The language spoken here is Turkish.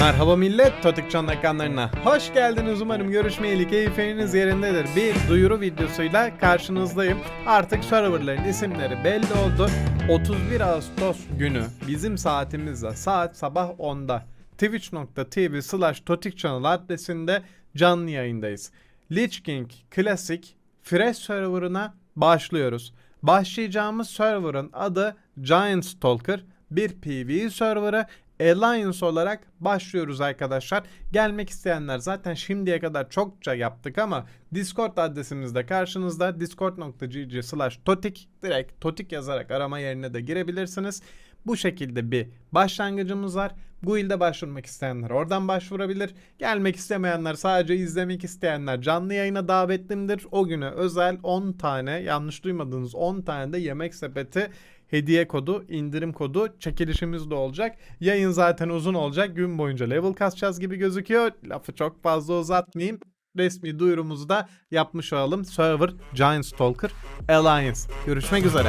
Merhaba millet, Totikcan ekranlarına hoş geldiniz. Umarım görüşmeyeli keyfiniz yerindedir. Bir duyuru videosuyla karşınızdayım. Artık serverların isimleri belli oldu. 31 Ağustos günü bizim saatimizde saat sabah 10'da twitch.tv slash totikchannel adresinde canlı yayındayız. Lich King Classic Fresh serverına başlıyoruz. Başlayacağımız serverın adı Giant Stalker. Bir PvE serverı Alliance olarak başlıyoruz arkadaşlar. Gelmek isteyenler zaten şimdiye kadar çokça yaptık ama Discord adresimiz de karşınızda. discord.gg slash totik direkt totik yazarak arama yerine de girebilirsiniz. Bu şekilde bir başlangıcımız var. Guild'e başvurmak isteyenler oradan başvurabilir. Gelmek istemeyenler sadece izlemek isteyenler canlı yayına davetlimdir. O güne özel 10 tane yanlış duymadığınız 10 tane de yemek sepeti hediye kodu, indirim kodu çekilişimiz de olacak. Yayın zaten uzun olacak. Gün boyunca level kasacağız gibi gözüküyor. Lafı çok fazla uzatmayayım. Resmi duyurumuzu da yapmış olalım. Server Giant Stalker Alliance. Görüşmek üzere.